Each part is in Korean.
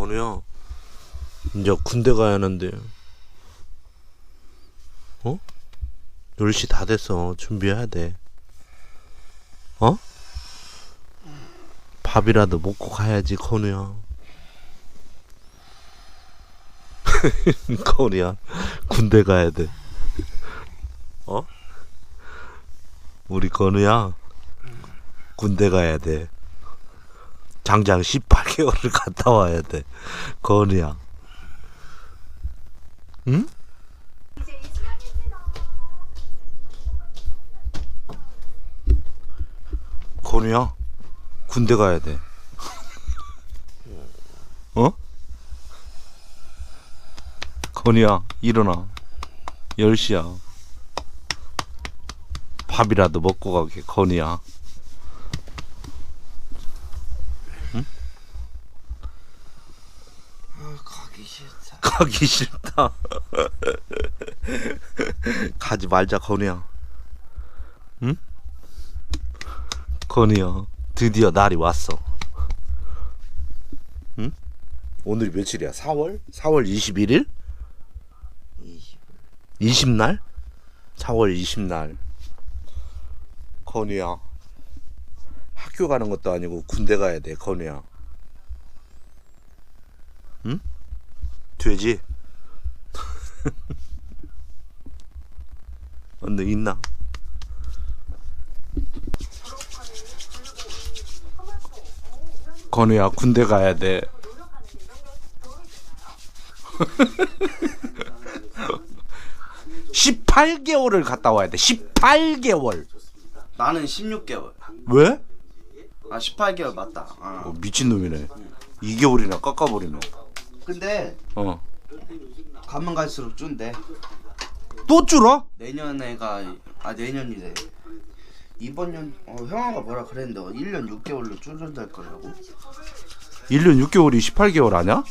건우야? 이제 군대 가야 하는데. 어? 10시 다 됐어. 준비해야 돼. 어? 밥이라도 먹고 가야지 건우야. 건우야 군대 가야 돼. 어? 우리 건우야 군대 가야 돼. 장장 18 개월을 갔다 와야 돼. 건우야. 응? 건우야. 군대 가야 돼. 어? 건우야, 일어나. 10시야. 밥이라도 먹고 가게, 건우야. 가기 싫다. 가기 싫다. 가지 말자, 건우야. 응? 건우야, 드디어 날이 왔어. 응? 오늘이 며칠이야? 4월? 4월 21일? 20. 20날? 4월 20날. 건우야. 학교 가는 것도 아니고 군대 가야 돼, 건우야. 응? 되지? 언니 있나? 건우야, 군대 가야 돼. 십팔 개월을 갔다 와야 돼. 18개월. 나는 16개월. 왜? 아 18개월 맞다. 아. 어, 미친놈이네. 2개월이나 깎아버리네. 근데 어. 가면 갈수록 준대. 또 줄어? 내년에가 아 내년이래. 이번 년 어, 형아가 뭐라 그랬는데 1년 6개월로 줄어들 거라고. 1년 6개월이 18개월 아냐?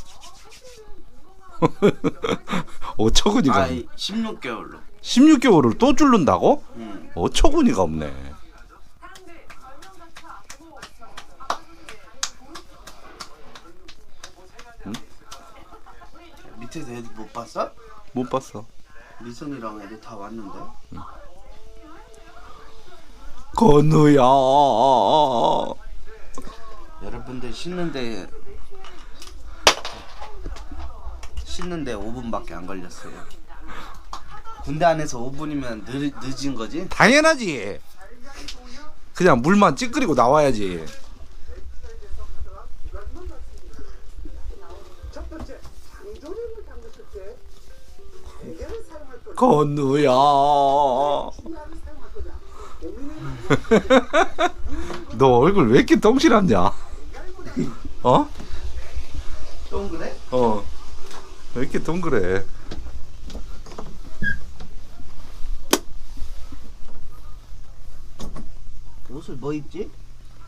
어처구니가 아이 16개월로. 16개월을 또 줄는다고? 응. 어처구니가 없네. 밑에서 애들 못 봤어? 못 봤어. 미선이랑 애들 다 왔는데. 건우야. 여러분들 씻는데 씻는데 5분밖에 안 걸렸어요. 군대 안에서 5분이면 늦, 늦은 거지? 당연하지. 그냥 물만 찌끄리고 나와야지. 건우야. 너 얼굴 왜 이렇게 덩실하냐? 어? 동그래? 어. 왜 이렇게 동그래? 옷을 뭐 입지?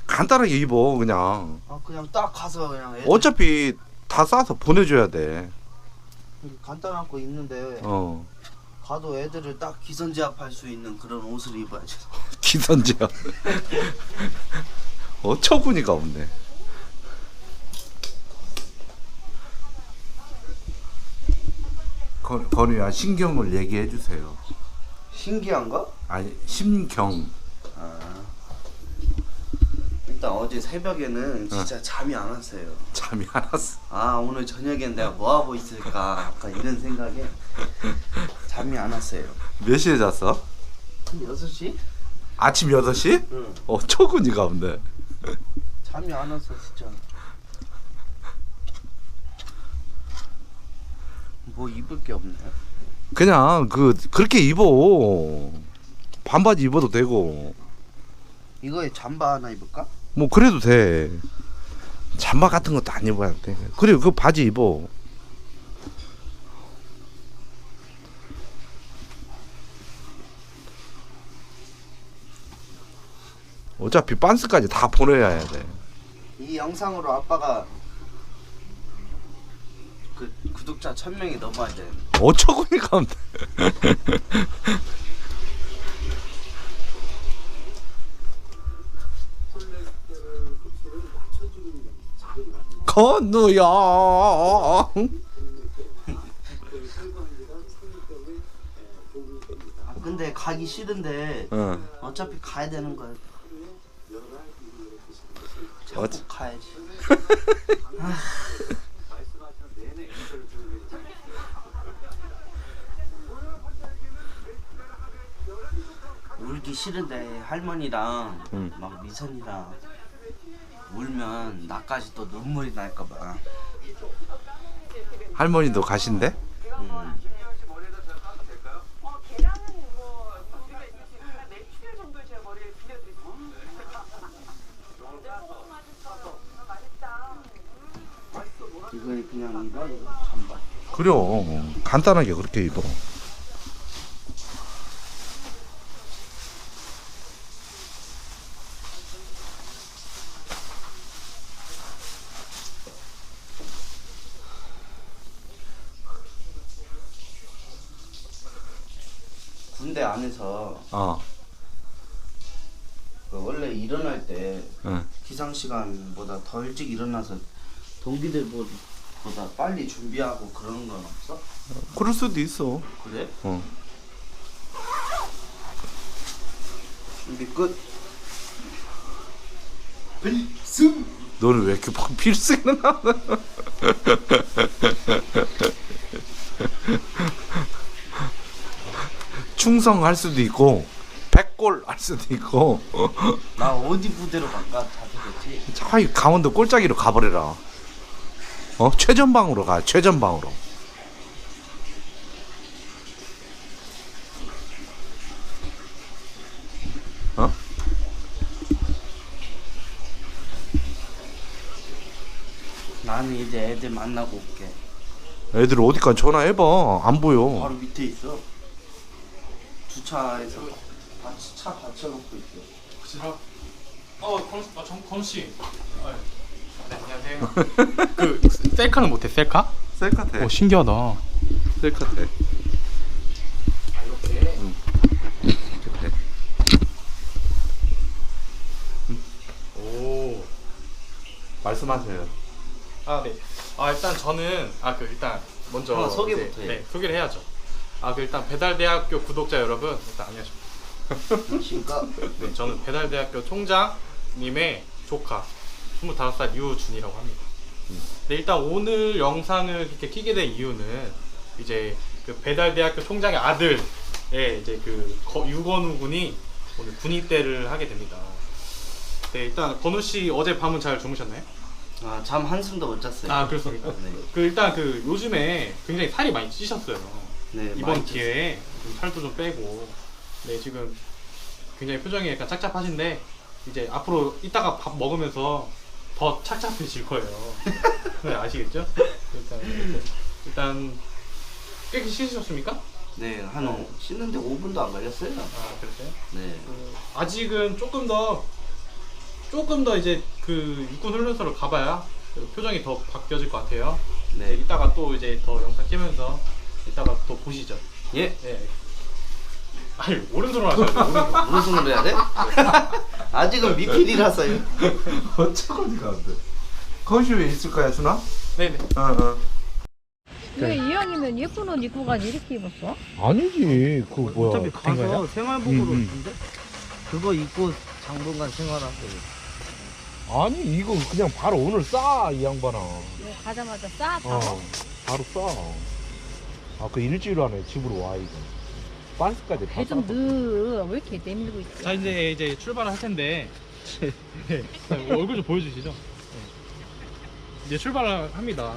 간단하게 입어 그냥. 아 그냥 딱 가서 그냥 애들 어차피 다 싸서 보내줘야 돼. 간단한 거 입는데 어. 가도 애들을 딱 기선제압할 수 있는 그런 옷을 입어야지. 기선제압. 어처구니가 없네. 건, 건우야 신경을 얘기해 주세요. 신기한 거? 아니 심경. 아. 일단 어제 새벽에는 진짜 잠이 안 왔어요. 잠이 안 왔어. 아 오늘 저녁엔 내가 뭐 하고 있을까 약간 이런 생각에 잠이 안 왔어요. 몇 시에 잤어? 한 6시? 아침 6시? 응. 어처구니가 없네. 잠이 안 왔어 진짜. 뭐 입을 게 없네. 그냥 그 그렇게 입어. 반바지 입어도 되고. 이거에 잠바 하나 입을까? 뭐 그래도 돼. 잠바 같은 것도 안 입어야 돼. 그리고 그 바지 입어. 어차피 빤스까지 다 보내야 돼. 이 영상으로 아빠가 그 구독자 1000명이 넘어야 돼. 어처구니가 없네. 건우야. 아, 근데 가기 싫은데 응. 어차피 가야 되는 거야. 어찌- 가야지. 울기 싫은데 할머니랑 응. 막 미선이랑 울면 나까지 또 눈물이 날까봐. 할머니도 가신대? 음. 어, 계량은 뭐 우리가 있으니까 한 며칠 정도 제가 머리를 빌려드리고 이거 그냥 이거 잠바. 그래요. 간단하게 그렇게 입어. 군대 안에서 어. 그 원래 일어날 때 응. 기상 시간보다 더 일찍 일어나서 동기들 보다 빨리 준비하고 그러는 건 없어? 그럴 수도 있어. 그래? 어. 준비 끝. 필승. 너는 왜 이렇게 막 필승을 하는? 충성할 수도 있고 백골 할 수도 있고 나 어디 부대로 갈까 자세겠지. 차라리 강원도 꼴짜기로 가버려라. 어 최전방으로 가 최전방으로. 어? 나는 이제 애들 만나고 올게. 애들 어디까지 전화해봐 안 보여. 바로 밑에 있어. 주차에서 받치, 차 받쳐놓고 있어. 혹시나 어, 권, 아, 정, 권 씨. 아, 네, 안녕하세요. 그 셀카는 못해, 셀카? 셀카 돼. 오, 신기하다. 셀카 돼. 아, 이렇게. 이렇게 돼. 오. 말씀하세요. 아, 네. 아, 일단 저는 아, 그 일단 먼저 아, 소개부터 네, 해. 네, 소개를 해야죠. 아, 그 일단 배달대학교 구독자 여러분, 일단 안녕하십니까. 네, 저는 배달대학교 총장님의 조카 25살 유준이라고 합니다. 네, 일단 오늘 영상을 이렇게 키게 된 이유는 이제 그 배달대학교 총장의 아들의 이제 그 거- 유건우 군이 오늘 군입대를 하게 됩니다. 네, 일단 건우 씨 어제 밤은 잘 주무셨나요? 아, 잠 한숨도 못 잤어요. 아, 그렇습니까? 네. 그 일단 그 요즘에 굉장히 살이 많이 찌셨어요. 네, 이번 많이 기회에 좀 살도 좀 빼고 네 지금 굉장히 표정이 약간 짝짝하신데 이제 앞으로 이따가 밥 먹으면서 더 착잡해질 거예요. 네 아시겠죠? 일단. 일단 깨끗이 씻으셨습니까? 네, 한 어, 씻는데 5분도 안 걸렸어요. 아 그랬어요? 네. 그, 아직은 조금 더 조금 더 이제 그 육군 훈련소를 가봐야 그 표정이 더 바뀌어질 것 같아요. 네, 네. 이따가 또 이제 더 영상 키면서 이따가 또 보시죠. 예. 네. 아니 오른손으로 하셔야 돼요. 오른손. 오른손으로 해야 돼? 아직은 미필이라서요. 어쩌고 어디 가는데? 거기 왜 있을 거야, 준아? 네네. 어, 어. 왜 이왕이면 예쁜 옷 입고 가지 이렇게 입었어? 아니지. 그 뭐야? 어차피 가서 생활복으로 음, 음. 있는데 그거 입고 장본관 생활하고 아니 이거 그냥 바로 오늘 싸 이 양반아. 이거 가자마자 싸 바로? 어, 바로 싸. 아 그 일주일 안에 집으로 와 이거. 반스까지 다 배좀 싸. 넣어 왜 이렇게 내밀고 있어? 자 이제 이제 출발을 할 텐데 네. 얼굴 좀 보여주시죠. 네. 이제 출발을 합니다.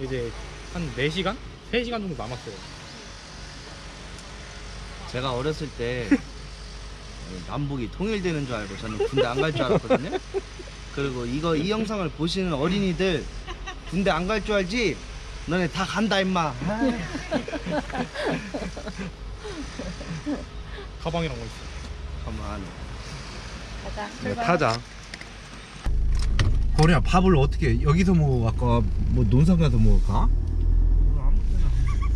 이제 한 4시간? 3시간 정도 남았어요. 제가 어렸을 때 남북이 통일되는 줄 알고 저는 군대 안 갈 줄 알았거든요. 그리고 이거 이 영상을 보시는 어린이들 군대 안 갈 줄 알지? 너네 다 간다 임마. 가방이랑 뭐 있어요. 가만. 가자 네, 출발 타자. 거리야 밥을 어떻게 여기서 먹어 아까 뭐 논산 가서 먹을까?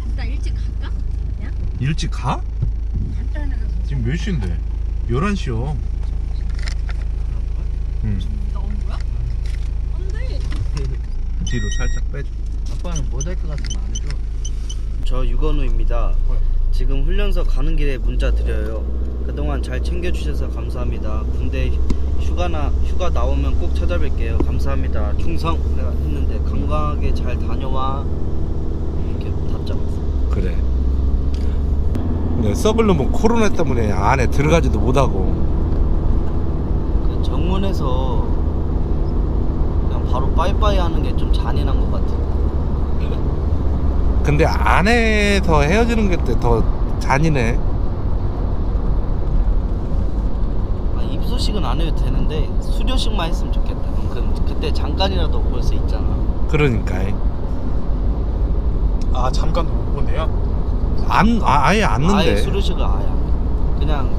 일단 일찍 갈까? 일찍 가? 간단하게 지금 몇 시인데? 11시요. 응. 나오는 거야? 안돼 뒤로 살짝 빼줘. 아빠는 못할 것 같으면 안 해줘. 저 유건우입니다. 뭐야? 지금 훈련소 가는 길에 문자 드려요. 그동안 잘 챙겨주셔서 감사합니다. 군대 휴가나 휴가 나오면 꼭 찾아뵐게요. 감사합니다. 충성 내가 했는데 건강하게 잘 다녀와 이렇게 답장 왔어. 그래. 근데 썩을 놈은 코로나 때문에 안에 들어가지도 못하고. 그 정문에서 그냥 바로 빠이빠이 하는 게 좀 잔인한 것 같아. 근데 안에서 헤어지는 게 더 잔인해. 아, 입소식은 안 해도 되는데 수료식만 했으면 좋겠다. 그럼 그, 그때 잠깐이라도 볼 수 있잖아. 그러니까. 아 잠깐 못 본대요? 안, 아, 아예 안 는데. 아예 수료식을 아예 안 해. 그냥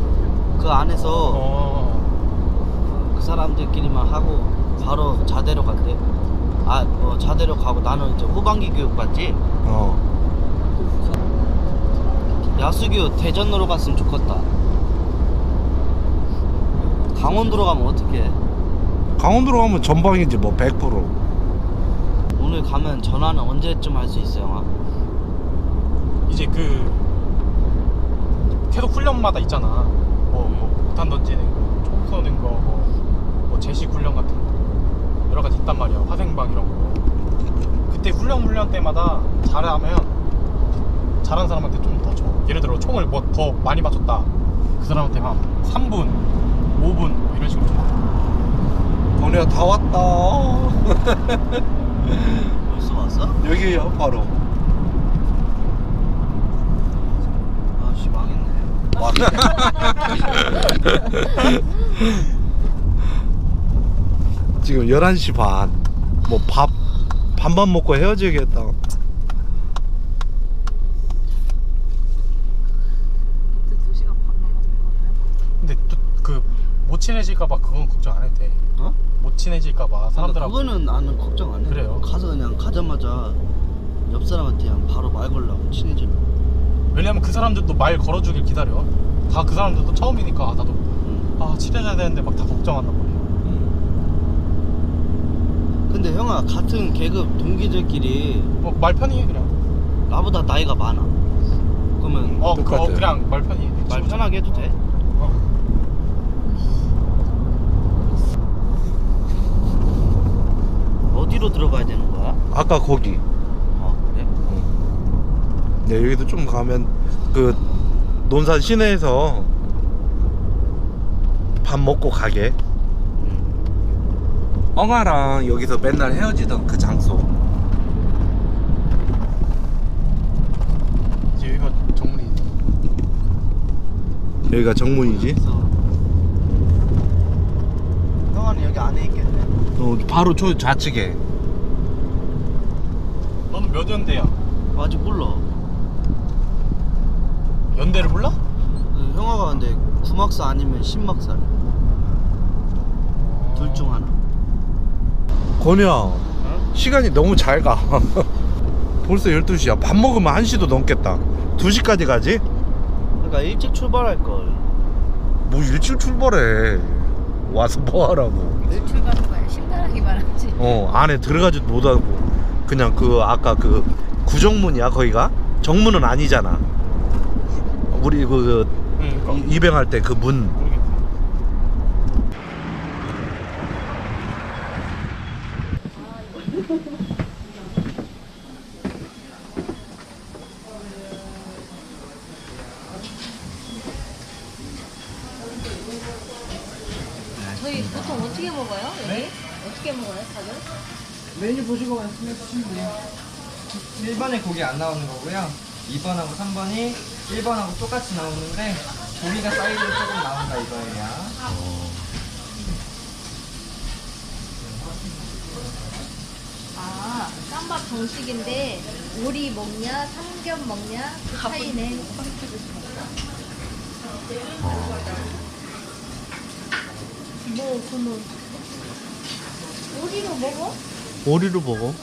그 안에서 어. 그 사람들끼리만 하고 바로 자대로 간대. 아, 어, 자대로 가고 나는 이제 후반기 교육 받지. 어. 야수교 대전으로 갔으면 좋겠다. 강원도로 가면 어떡해? 강원도로 가면 전방이지 뭐 100%. 오늘 가면 전화는 언제쯤 할 수 있어, 영아? 이제 그 계속 훈련마다 있잖아. 뭐, 뭐 폭탄 던지는 거, 총 쏘는 거, 뭐, 뭐 제식 훈련 같은 거 여러 가지 있단 말이야. 화생방 이런 거. 그때 훈련 훈련 때마다 잘하면 잘한 사람한테 좀 더 줘. 예를 들어 총을 뭐 더 많이 맞췄다. 그 사람한테 한 3분, 5분 뭐 이런 식으로 줘. 번이야 다 왔다. 벌써 왔어? 여기요 바로. 아씨 망했네. 지금 11시 반. 뭐 밥 반반 먹고 헤어지겠다. 근데 또그못 친해질까봐 그건 걱정 안 해도 돼. 어? 못 친해질까봐 사람들하고. 그거는 나는 걱정 안 해. 그래요? 가서 그냥 가자마자 옆 사람한테 그냥 바로 말 걸라고 친해지려고. 왜냐면 그 사람들도 말 걸어주길 기다려. 다 그 사람들도 처음이니까 아, 나도 응. 아 친해져야 되는데 막 다 걱정한단 말이야. 근데 형아 같은 계급 동기들끼리 뭐말 편히 해 그냥. 나보다 나이가 많아. 그러면 어, 그, 똑같아. 어 그냥 말 편히 해. 말 편하게 해도 돼? 어. 어디로 들어가야 되는 거야? 아까 거기. 아 그래? 네 여기도 좀 가면 그 논산 시내에서 밥 먹고 가게. 응. 엉아랑 여기서 맨날 헤어지던 그 장소. 여기가 정문이. 여기가 정문이지. 형아는 여기 안에 있겠네. 어, 바로 저 좌측에. 너는 몇 연대야? 아직 몰라. 연대를 몰라? 그 형아가 근데 구막사 아니면 신막사 둘 중 하나. 권우야 어? 시간이 너무 잘 가. 벌써 12시야. 밥 먹으면 1시도 넘겠다. 2시까지 가지? 그러니까 일찍 출발할 걸. 뭐 일찍 출발해. 와서 뭐 하라고. 늘 출발한 거야. 신나하기만 하지. 어 안에 들어가지도 못하고 그냥 그 아까 그 구정문이야 거기가 정문은 아니잖아 우리 그 응. 그러니까. 이- 입행할 때 그 문 1번, 1번에 고기 안 나오는 거고요. 2번하고 3번이 1번하고 똑같이 나오는데 고기가 사이즈로 조금 나온다 이거예요. 아, 쌈밥 정식인데 오리 먹냐, 삼겹 먹냐 그 차이네. 뭐, 그러면 오리로 먹어? 머리로 먹어.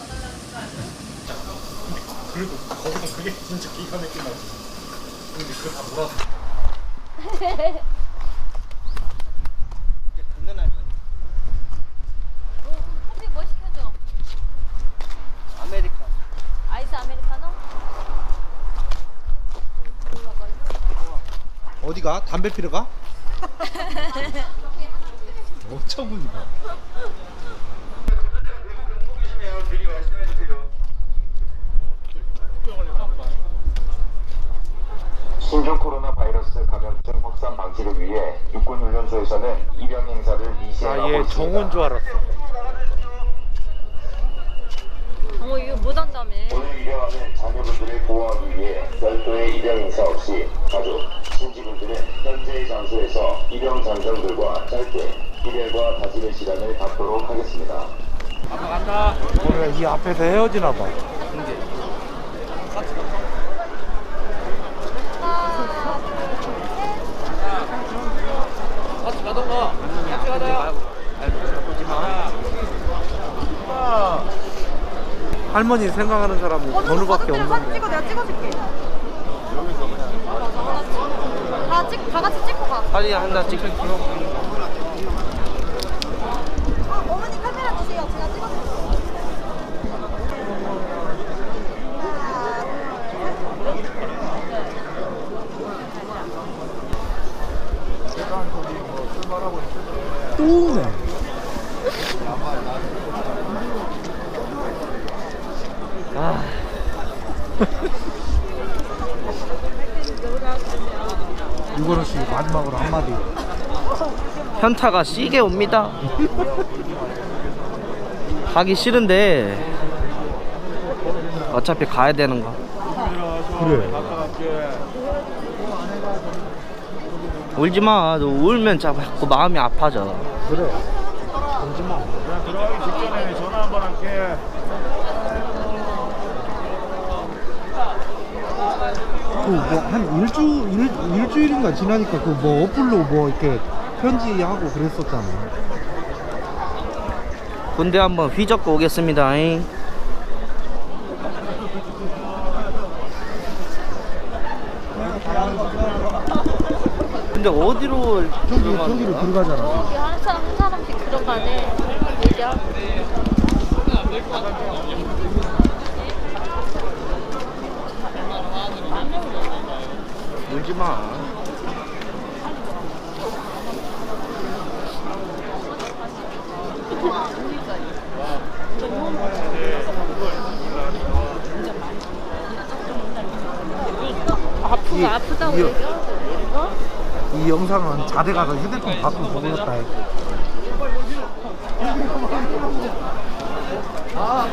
그리고 거기서 그게 진짜 기가 막힌 맛이. 근데 그거 다 몰아서. 이제 당근할 거야. 뭐, 커피 뭐 시켜줘? 아메리카. 아이스 아메리카노? 어디가? 담배 피러 가? 어처구니가. 육군훈련소에서는 입영 행사를 미시하고 아얘 있습니다. 정원 줄 알았어. 어 이거 못 한다며. 오늘 입영하는 자녀분들을 보호하기 위해 별도의 입영 행사 없이 가족, 친지분들은 현재의 장소에서 입영 장병들과 짧게 이별과 다짐의 시간을 갖도록 하겠습니다. 오늘 이 앞에서 헤어지나 봐. 할머니 생각하는 사람은 번우밖에 없는데. 찍어 내가 찍어줄게. 다 찍, 다 같이 찍고 가. 사진 한장 찍힐 필요 어머니 카메라 주세요. 제가 찍어줄게요. 또 오네. 아. 유건호 씨 마지막으로 한마디. 현타가 시게 옵니다. 가기 싫은데 어차피 가야 되는 거. 그래. 울지 마. 너 울면 자꾸 마음이 아파져. 그래. 울지 마. 그 뭐한 일주 일, 일주일인가 지나니까 그 뭐 어플로 뭐 이렇게 편지하고 그랬었잖아. 군대 한번 휘젓고 오겠습니다. 잉. 근데 어디로 저기 들어가는 저기로 거야? 들어가잖아. 여기 한 사람 한 사람씩 들어가네. 얘기야. 울지 마. 아프고 아프다고 이- 얘기하고? 이 영상은 자대 가서 휴대폰 받고 보겠다. 아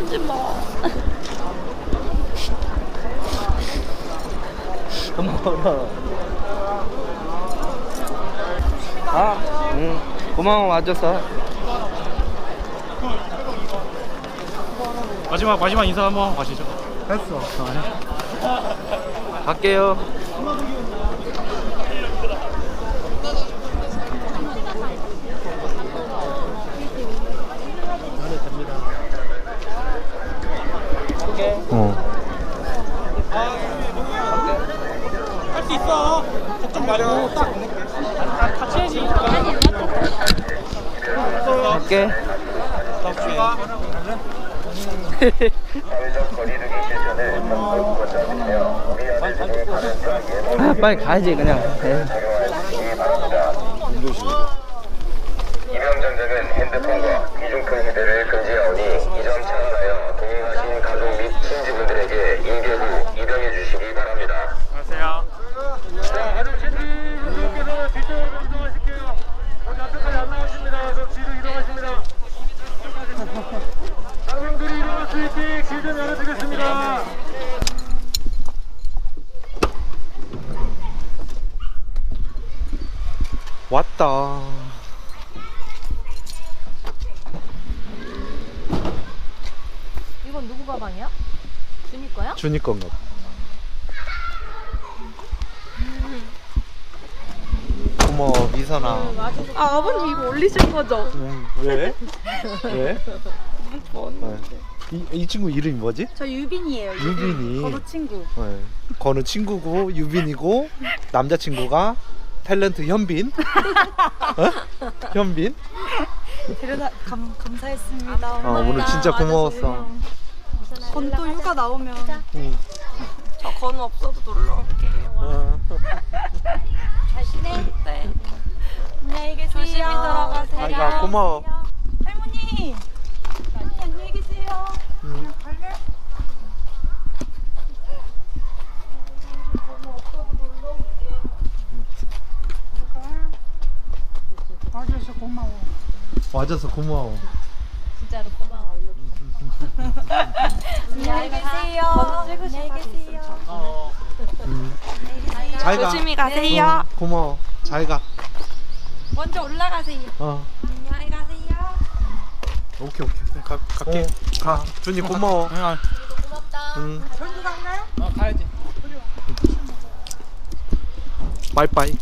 프지 마. 고마워라. 아, 응. 고마워 와줘서. 마지막 마지막 인사 한번 하시죠. 했어. 갈게요. 어. 할 수 있어. 걱정 마려. 딱 같이 해야지. 갈게. 사회적 거리두기 실천을 적극 권장드리며 우리 아, 빨리 가야지 그냥. 에. 적용하시기 바랍니다. 입영 전쟁은 핸드폰과 귀중품 휴대를 금지하오니 이 점 참고하여 동행하신 가족 및 친지분들에게 인계 후 입영해 주시기 바랍니다. 안녕하세요. 자, 가족 친지 분들께서 뒤쪽으로 좀 이동하실게요. 거기 앞에까지 안 나오십니다. 저 뒤로 이동하십니다. 장병들이 이동할 수 있게 길 좀 열어드리겠습니다. 왔다. 이건 누구 가방이야? 준이? 준이 건가 봐. 고마워 미선아. 아, 아버님 이거 올리신 거죠? 응, 왜? 왜? 네. 이, 이 친구 이름이 뭐지? 저 유빈이에요. 유빈이. 건우 친구. 네. 건우 친구고 유빈이고 남자친구가 탤런트 현빈. 어? 현빈. 데려다 감, 감사했습니다. 어, 오늘 진짜 고마웠어. 고마워. 건또 휴가 나오면 응. 저 건우 없어도 놀러 올게요. 어. 네. 안녕히 계세요. 조심히 들어가세요. 자기가 고마워. 할머니. 할머니 안녕히 계세요. 그냥 갈래? 건우 없어도 놀러 올게. 와줘서 고마워. 와줘서 고마워. 진짜로 고마워. 안녕히 계세요. 안녕히 계세요. 응. 자기가 조심히 가세요. 어, 고마워. 잘 가. 먼저 올라가세요. 어. 안녕히 가세요. 오케이 오케이. 가 갈게. 가. 준이 고마워. 고맙다. 응. 어 가야지. 빠이빠이.